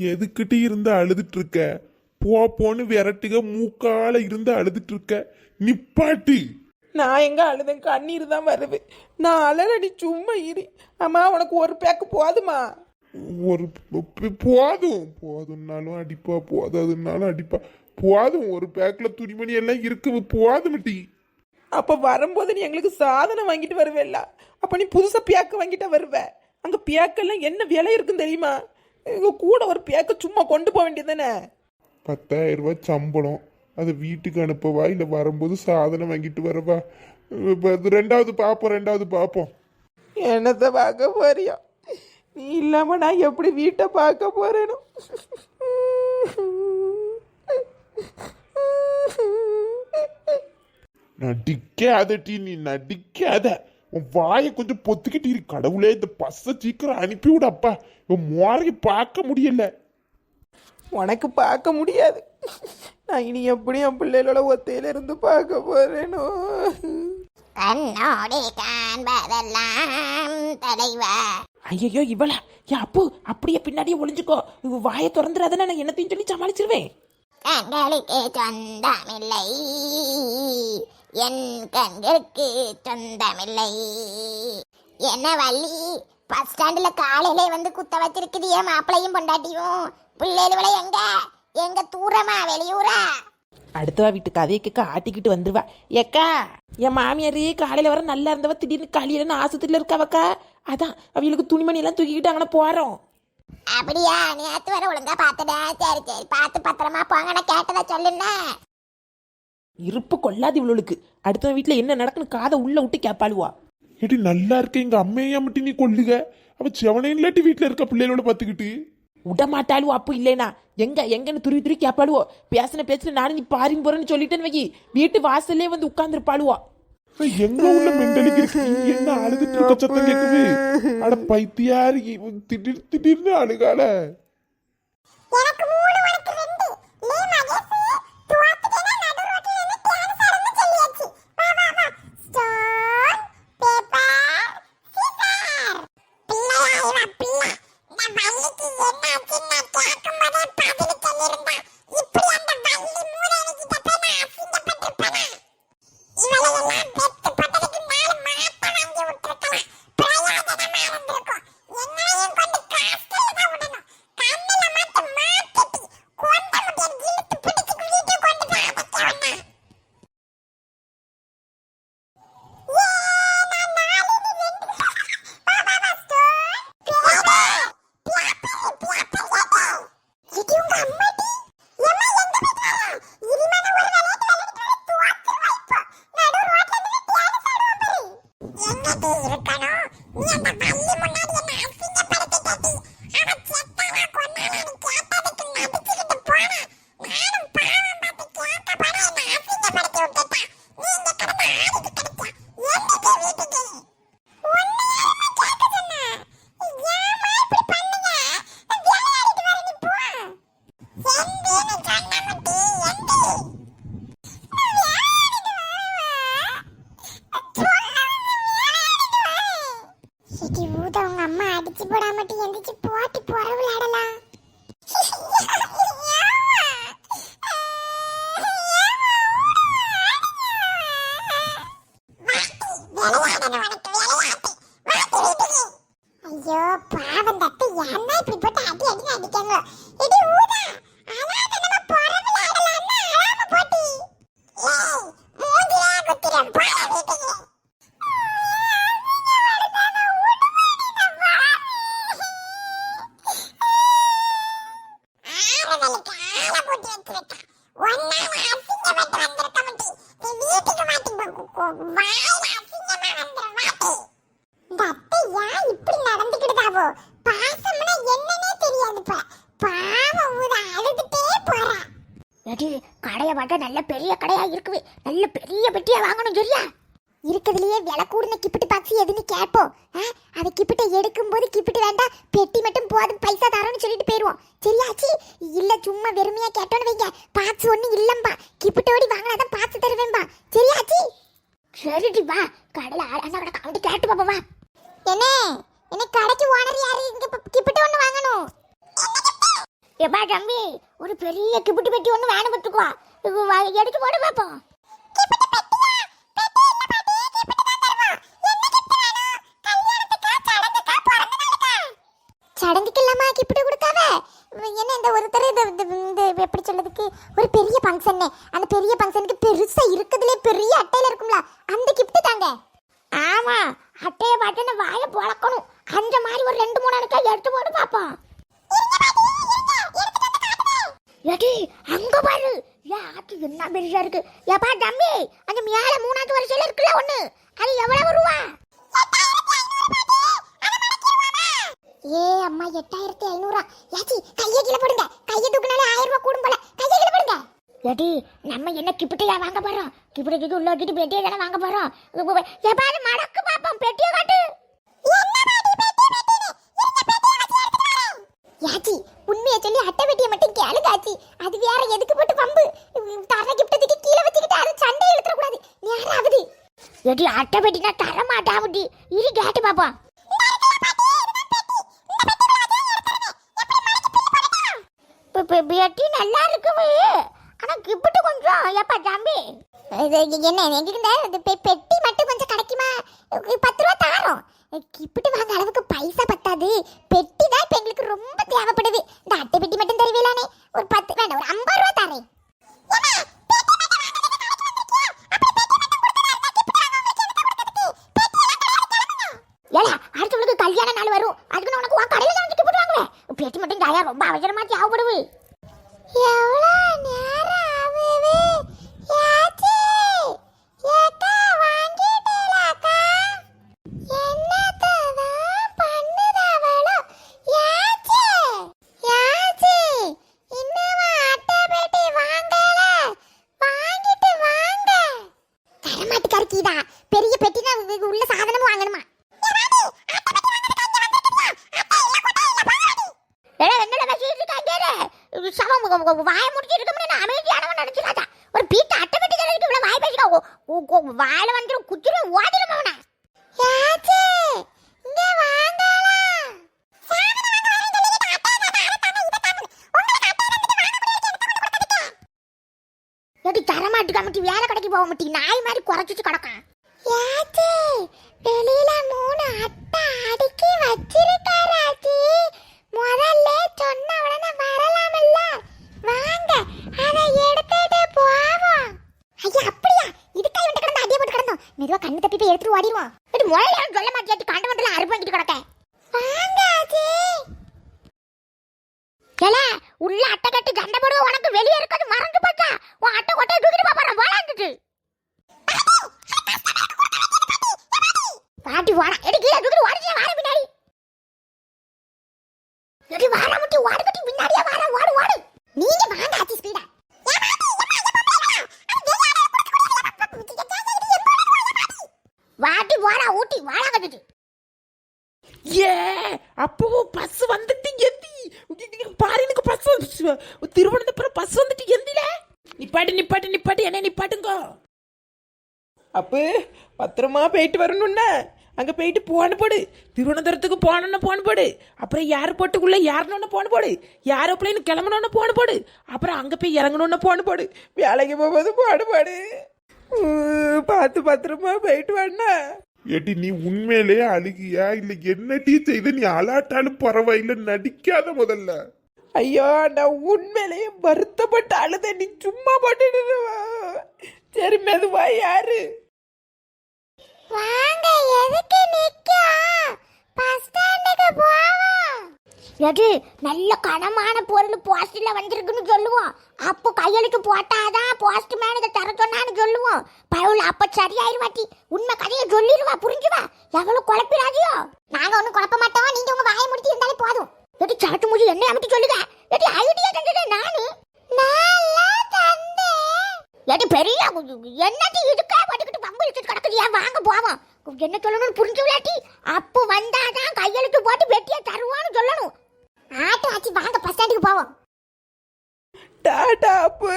எதுக்கிட்ட இருந்து அழுதுட்டு இருக்க போ போன்னு விரட்டுக மூக்கால இருந்து அழுதுட்டு இருக்க நிப்பாட்டு. நான் எங்க அழுதேன்? கண்ணீர் தான் வருது. நான் அலறடி சும்மா இரு. அம்மா உனக்கு ஒரு பேக்கு போதுமா? ஒரு ப- போதும். போதும்னாலும் அடிப்பா போதாதுன்னாலும் அடிப்பா. போதும் ஒரு பேக்ல துணிமணி எல்லாம் இருக்கு போதும் டி. அப்ப வரும்போது நீ எங்களுக்கு சாதனம் வாங்கிட்டு வருவேல்ல? அப்ப நீ புதுசா பேக்கு வாங்கிட்டு வருவ? அங்க பேக்கெல்லாம் என்ன விலை இருக்குன்னு தெரியுமா? இங்க கூட ஒரு பேக்க சும்மா கொண்டு போக வேண்டியதானே பத்தாயிரம் ரூபாய் சம்பளம். அதை வீட்டுக்கு அனுப்பவா? இல்லை வரும்போது சாதனம் வாங்கிட்டு வரவா? இது ரெண்டாவது பார்ப்போம் ரெண்டாவது பார்ப்போம் என்னத்தை பார்க்க போறியோ? நீ இல்லாம நான் எப்படி வீட்டை பார்க்க போறேனோ? நடிக்காத டி நீ நடிக்காத. உன் வாயை கொஞ்சம் பொத்துக்கிட்டு இரு கடவுளே இந்த பஸ்ஸை சீக்கிரம் அனுப்பி விடப்பா உன் மோரையை பார்க்க முடியல. உனக்கு பார்க்க முடியாது. நான் இனி எப்படி என் பிள்ளைகளோட ஒத்தையில இருந்து பார்க்க போறேனோ. கண்ணோடி காண்பதெல்லாம் தலைவா. ஐயோ இவளா? ஏன் அப்பு அப்படியே பின்னாடியே ஒளிஞ்சுக்கோ. இவ வாயை திறந்துடாத நான் என்னத்தையும் சொல்லி சமாளிச்சிருவேன். கண்களுக்கு சொந்தமில்லை. என் கண்களுக்கு சொந்தமில்லை. என்ன வள்ளி? பஸ் ஸ்டாண்டில் காலையிலே வந்து குத்த வச்சிருக்குது. என் மாப்பிளையும் பொண்டாட்டியும்? பிள்ளைகளை எங்க? எங்க தூரமா வெளியூரா? அடுத்தவா வீட்டு கதையை கேட்க ஆட்டிக்கிட்டு வந்துருவா. ஏக்கா என் மாமியார் காலையில வர நல்லா இருந்தவ திடீர்னு காலையில ஆஸ்பத்திரியில இருக்காவக்கா? அதான் அவங்களுக்கு துணிமணி எல்லாம் தூக்கிக்கிட்டு அங்கே போறோம். அப்படியா? நேத்து வர ஒழுங்கா பார்த்துடா. சரி சரி பார்த்து பத்திரமா போங்க. நான் கேட்டதை சொல்லுன்னா இருப்பு கொள்ளாது இவளுக்கு. அடுத்த வீட்டுல என்ன நடக்குன்னு காதை உள்ள விட்டு கேப்பாளுவா. ஏடி நல்லா இருக்க எங்க அம்மையா மட்டும் நீ கொல்லுக. அவ செவனே இல்லாட்டி வீட்டுல இருக்க பிள்ளைகளோட பார்த்துக்கிட்டு விட மாட்டாளுவோ அப்பு இல்லைனா. எங்க எங்கன்னு துருவி துருவி கேப்பாளுவோ. பேசின பேச்சுல நானும் நீ பாரின் போறேன்னு சொல்லிட்டேன்னு வைக்கி வீட்டு வாசல்லே வந்து உட்கார்ந்துருப்பாளுவோ. எங்க உள்ள மெண்டலிக்கு இருக்கு? என்ன அழுதுட்டு இருக்க சத்தம் கேக்குது? அட பைத்தியாரு திடீர் திடீர்னு அழுகால எனக்கு மூணு eu பெரிய கடையா இருக்குது நல்ல பெரிய பெட்டியா வாங்கணும் சரியா இருக்கிறதுலயே விலை கூடுன கிப்பிட்டு பாக்ஸ் எதுன்னு கேட்போம். அதை அது கிப்பிட்ட எடுக்கும்போது கிப்பிட்டு வேண்டாம் பெட்டி மட்டும் போதும் பைசா தரோன்னு சொல்லிட்டு போயிடுவோம் சரியாச்சி இல்ல சும்மா வெறுமையா கேட்டோன்னு வைங்க. பாக்ஸ் ஒண்ணு இல்லம்பா. கிப்பிட்டோடி வாங்கினாதான் பாக்ஸ் தருவேன்பா. சரியாச்சி சரிடி வா. கடையில் ஆளாண்டா கிடக்க கேட்டு பாப்பா வா. என்ன? என்ன கடைக்கு ஓனர் யாரு? இங்க கிப்பிட்டு ஒன்று வாங்கணும். எப்பா தம்பி ஒரு பெரிய கிப்பிட்டு பெட்டி ஒன்று வேணும் பார்த்துக்குவா எடுத்து போட பார்ப்போம் சடங்குக்கு இல்லாம கிப்பிட்டு கொடுக்காத என்ன இந்த ஒரு தடவை இந்த- எப்படி சொல்லதுக்கு ஒரு பெரிய ஃபங்க்ஷன் அந்த பெரிய ஃபங்க்ஷனுக்கு பெருசா இருக்கிறதுலே பெரிய அட்டையில இருக்கும்ல அந்த கிஃப்ட் தாங்க. ஆமா அட்டையை நான் வாயை பொளக்கணும் அந்த மாதிரி ஒரு ரெண்டு மூணு அணுக்கா எடுத்து போட்டு பாப்போம் ஏடி அங்க பாரு. ஏன் என்ன பெருசா இருக்கு? எப்பா தம்பி அந்த மேல மூணாவது வருஷம் இருக்குல்ல ஒண்ணு. அது எவ்வளவு ரூபா? ஏ அம்மா எட்டாயிரத்தி ஐநூறா. ஏச்சி கையை கீழே போடுங்க. கையை தூக்குனாலே ஆயிரம் ரூபாய் கூடும் போல. கையை கீழே போடுங்க. ஏடி நம்ம என்ன கிப்பிட்டையா வாங்க போறோம்? கிப்பிட்டைக்கு உள்ள வச்சுட்டு பெட்டியை தானே வாங்க போறோம்? எப்பாவது மடக்கு பாப்போம். பெட்டியை காட்டு. யாச்சி உண்மையை சொல்லி அட்டை பெட்டியை மட்டும் கேளுங்க ஆச்சி அது வேற எதுக்கு போட்டு பம்பு தர கிப்டத்துக்கு கீழே வச்சுக்கிட்டு அது சண்டை இழுத்துற கூடாது நேராவது. எடி அட்டை வெட்டினா தர மாட்டாமுடி இரு கேட்டு பாப்போம். பேட்டி பெட்டி நல்லா இருக்குமே. ஆனா கிப்பிட்டு கொஞ்சம். ஏப்பா தம்பி என்ன எங்கிட்ட இந்த பெட்டி மட்டும் கொஞ்சம் கிடைக்குமா? பத்து ரூபா தாரோம். கிப்பிட்டு வாங்க அளவுக்கு பைசா பத்தாது. பெட்டி தான் இப்ப எங்களுக்கு ரொம்ப தேவைப்படுது. இந்த அட்டை பெட்டி மட்டும் தருவீலானே ஒரு பத்து வேண்டாம் ஒரு ஐம்பது ரூபா தரேன். ஏலா அடுத்தவளுக்கு கல்யாண நாள் வரும். அதுக்கு உனக்கு உன் கடையில தான் கிப்பிட்டு வாங்குவேன் பெட்டி மட்டும் தாயா ரொம்ப அவசரமா தேவைப்படுது எவ்வளோ நேரம் ஆகுது யாச்சி ஏக்கா வாங்கிட்டீங்களாக்கா என்னத்தான் பண்ணுதவளோ யாச்சி யாச்சி இன்னும் அட்டை பெட்டி வாங்கல வாங்கிட்டு வாங்க தரமாட்டுக்காரக்கீதா பெரிய பெட்டி தான் உள்ள சாதனமும் வாங்கணுமா? ஏடா என்னடா குச்சிரும் ஓடிடும் அவனை. யாச்சே தரமாட்டு கமிட்டி வேலை கடைக்கு போக மாட்டி நாய் மாதிரி குறைச்சிட்டு கிடக்கான். வெளியில மூணு அட்டை அடுக்கி வச்சிருக்காராச்சி முதல்ல சொன்ன உடனே வரலாம்ல வாங்க அதை எடுத்துட்டு போவோம். ஐயா அப்படியா? இதுக்கா இவன்ட்ட கிடந்து அடிய போட்டு கிடந்தோம். மெதுவா கண்ணு தப்பி போய் எடுத்துட்டு ஓடிடுவோம். இது முதல்ல சொல்ல மாட்டியாட்டி கண்டு மண்டல அறுப்பு வாங்கிட்டு கிடக்க வாங்க ஆச்சி ஏல உள்ள அட்டை கட்டி சண்டை போடுவ உனக்கு வெளியே இருக்கிறது மறந்து போச்சா? உன் அட்டை கொட்டை தூக்கிட்டு போறேன். போலாந்துட்டு பாட்டி வாடா. எடு கீழே தூக்கிட்டு ஓடிச்சே வாட பின்னாடி. எடு வாடா முட்டி ஓடு முட்டி பின்னாடியே வாடா ஓடு ஓடு. நீங்க வாங்க ஆச்சி ஸ்பீடா வாட்டி வாடா ஊட்டி வாடா கட்டிட்டு ஏ அப்போ பஸ் வந்துட்டு எந்தி பாரு எனக்கு பஸ் வந்துச்சு திருவனந்தபுரம் பஸ் வந்துட்டு எந்தில நிப்பாட்டு நிப்பாட்டு நிப்பாட்டு என்ன நிப்பாட்டுங்க அப்போ பத்திரமா போயிட்டு வரணும்னா. அங்க போயிட்டு போன போடு. திருவனந்தபுரத்துக்கு போனோன்னு போன போடு. அப்புறம் ஏர்போர்ட்டுக்குள்ள ஏறணும்னு போன போடு. ஏரோப்ளைன் கிளம்பணும்னு போன போடு. அப்புறம் அங்க போய் இறங்கணும்னு போன போடு. வேலைக்கு போகும்போது போன போடு. உம், பார்த்து பத்திரமா போயிட்டு வாண்ணா. ஏட்டி நீ உண்மையிலேயே அழுகியா? இல்ல என்ன டீ செய்த? நீ அலாட்டாலும் பரவாயில்ல நடிக்காத முதல்ல. ஐயோ நான் உண்மையிலேயே வருத்தப்பட்டு அழுத. நீ சும்மா போட்டுட்டு சரி மெதுவா யாரு வாங்க எதுக்கு நிக்கும் பஸ் ஸ்டாண்டுக்கு போவோம். எது நல்ல கனமான பொருள் போஸ்டில் வந்திருக்குன்னு சொல்லுவோம். அப்போ கையெழுத்து போட்டாதான் போஸ்ட் மேன் இதை தர சொன்னான்னு சொல்லுவோம். பவுல் அப்ப சரியாயிருவாட்டி. உண்மை கதையை சொல்லிடுவா புரிஞ்சுவா? எவ்வளவு குழப்பிடாதியோ. நாங்க ஒண்ணும் குழப்ப மாட்டோம். நீங்க உங்க வாயை முடிச்சு இருந்தாலே போதும். எது சரட்டு முடிச்சு என்ன அமைச்சு சொல்லுங்க எது ஐடியா தந்தது நானு? நல்லா தந்தேன் எது பெரிய என்னது இதுக்கா பட்டுக்கிட்டு பம்பு இழுத்துட்டு கிடக்குது? ஏன் வாங்க போவோம்? என்ன சொல்லணும்னு புரிஞ்சு விளாட்டி அப்போ வந்தாதான் கையெழுத்து போட்டு வெட்டியை தருவான்னு சொல்லணும். ஆட்டோ ஆச்சு வாங்க பஸ் ஸ்டாண்டுக்கு போவோம். டாடா அப்பு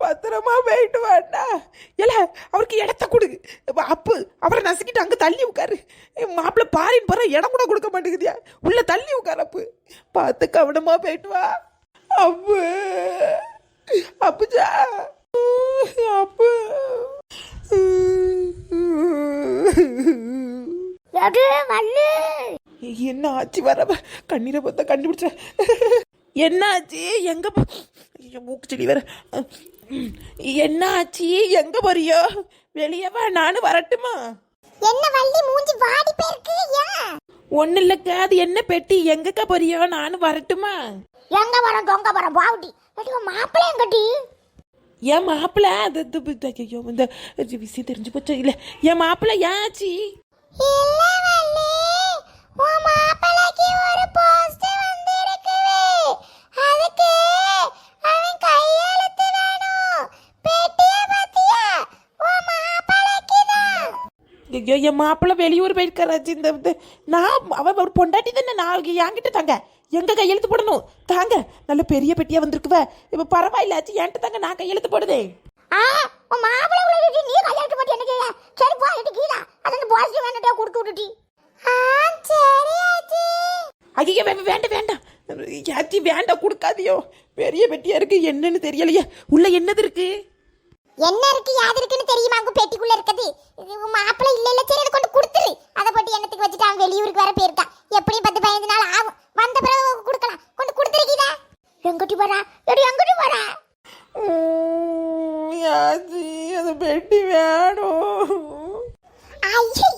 பத்திரமா போயிட்டு வாடா. இல்ல அவருக்கு இடத்த கொடு. அப்பு அவரை நசுக்கிட்டு அங்க தள்ளி உட்காரு. மாப்பிள்ள பாரின் பாரு இடம் கூட கொடுக்க மாட்டேங்குதியா? உள்ள தள்ளி உட்காரு அப்பு. பார்த்து கவனமா போயிட்டு வா. அப்பு அப்புச்சா அப்பு என்ன ஆச்சு வர கண்ணீரை பார்த்தா கண்டுபிடிச்ச என்ன ஆச்சு எங்க மூக்கு செடி வேற. என்ன ஆச்சு எங்க போறியோ? வெளியே வா நானும் வரட்டுமா? என்ன வள்ளி மூஞ்சி வாடி போயிருக்கு ஒன்னும் இல்லக்கா அது என்ன பெட்டி? எங்கக்கா போறியோ? நானும் வரட்டுமா? எங்க வரோம் தொங்க வரோம் பாவுடி எடி உன் மாப்பிள்ளை எங்கடி என் மாப்பிள்ள அது ஐயோ இந்த விஷயம் தெரிஞ்சு போச்சோ? இல்ல என் மாப்பிள்ள அவன் தான். ஐயோ என் மாப்பிள்ள வெளியூர் போயிருக்காராச்சு இந்த இது நான் அவ ஒரு பொண்டாட்டி தானே நான் என்கிட்ட தாங்க. எங்க கையெழுத்து போடணும்? தாங்க நல்ல பெரிய பெட்டியா வந்திருக்குவ. இப்ப பரவாயில்ல ஆச்சு என்கிட்ட தாங்க நான் கையெழுத்து போடுதேன் ஆ உன் மாப்பிள்ளை உள்ள நீ கையெழுத்து போட்டு என்ன செய்ய சரி போ எடு கீழே அது அந்த பாசிட்டிவ் வேணுட்டே கொடுத்து விட்டுட்டி. ஐயோ வேண்டாம் வேண்டாம். யாச்சி வேண்டாம் கொடுக்காதியோ. பெரிய பெட்டியா இருக்கு என்னன்னு தெரியலையே. உள்ள என்னது இருக்கு? என்ன இருக்கு யாது இருக்குன்னு தெரியுமா உங்க பெட்டிக்குள்ள இருக்குது மாப்பிள்ளை இல்ல இல்ல சரி அதை கொண்டு கொடுத்துரு. அதை போட்டு எண்ணத்துக்கு வச்சுட்டு அவன் வெளியூருக்கு வர போயிருக்கான் எப்படியும் பத்து பதினஞ்சு நாள் ஆகும். வந்த பிறகு கொடுக்கலாம். கொண்டு கொடுத்துருக்கீதா எங்கட்டி போறா? எடி எங்கட்டி போறா? அது பெட்டி வேணும் ஐயே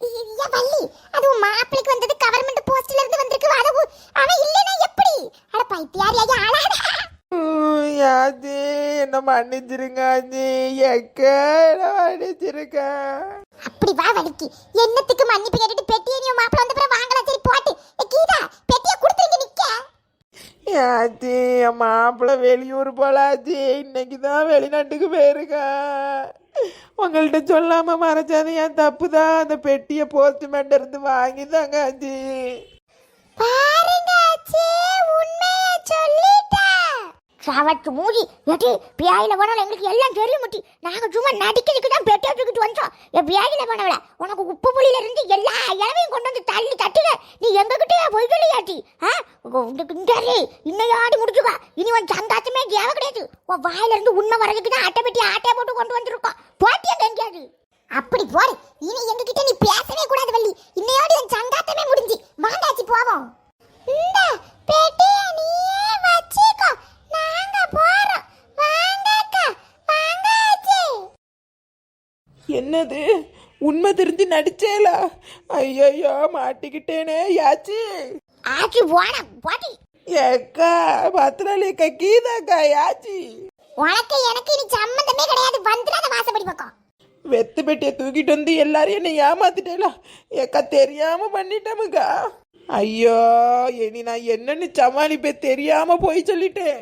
ஐயா வள்ளி அது உன் மாப்பிளைக்கு வந்தது கவர்மெண்ட் போஸ்ட்ல இருந்து வந்திருக்கு அது உ- அவன் இல்லைன்னா எப்படி அட பைத்தியாரி ஐயா அழாத உம், யாச்சி என்ன மன்னிச்சிருங்க ஆச்சி எக்க மன்னிச்சிருங்க அப்படி வா வலிக்கு என்னத்துக்கு மன்னிப்பு கேட்டுட்டு பெட்டியை நீ மாப்பிள்ளை வந்த பிறகு வாங்கலாம் சரி போட்டு. ஏ, கீதா பெட்டியை கொடுத்துருங்க நிக்க. யாச்சி என் மாப்பிள்ளை வெளியூர் போலாச்சு இன்னைக்கு தான் வெளிநாட்டுக்கு போயிருக்கா. உங்கள்கிட்ட சொல்லாம மறைச்சது என் தப்பு தான். அந்த பெட்டியை போஸ்ட்மேன் இருந்து வாங்கி தாங்க ஆச்சி பாருங்க ஆச்சி உண்மையை சொல்லிட்டா சாவச்சு மூடி. எட்டி பியாயில போனவள எங்களுக்கு எல்லாம் தெரியும் முட்டி நாங்கள் சும்மா நடிக்கிறதுக்கு தான் பெட்டியா தூக்கிட்டு வந்தோம். என் பியாயில போனவள உனக்கு உப்பு புளியில இருந்து எல்லா இளவையும் கொண்டு வந்து தள்ளி தட்டுல நீ எங்க கிட்டே ஆ? உனக்கு இன்னையாடி முடிச்சுக்கா. இனி உன் சந்தாச்சமே தேவை கிடையாது. உன் வாயில இருந்து உண்மை வர்றதுக்கு தான் அட்டை பெட்டி ஆட்டையை போட்டு கொண்டு வந்திருக்கோம். போட்டியா எங்கேயாவது அப்படி போடு. இனி எங்ககிட்ட நீ பேசவே கூடாது வள்ளி. இன்னையோடு என் சங்காத்தமே முடிஞ்சு. வாங்காச்சு போவோம். இந்த பெட்டியை நீயே வச்சிக்கோ. என்னது? உண்மை தெரிஞ்சு நடிச்சேலா? ஐயோ மாட்டிக்கிட்டேனே யாச்சி. ஆச்சு போன போட்டி ஏக்கா பத்திரலிக்கா கீதாக்கா யாச்சி. உனக்கு எனக்கு இனி சம்மந்தமே கிடையாது. வந்துடாத வாசப்படி பக்கம். வெத்து பெட்டியை தூக்கிட்டு வந்து எல்லாரும் என்னை ஏமாத்திட்டேலா? ஏக்கா தெரியாம பண்ணிட்டமுக்கா. ஐயோ இனி நான் என்னன்னு சமாளிப்பே தெரியாம போய் சொல்லிட்டேன்.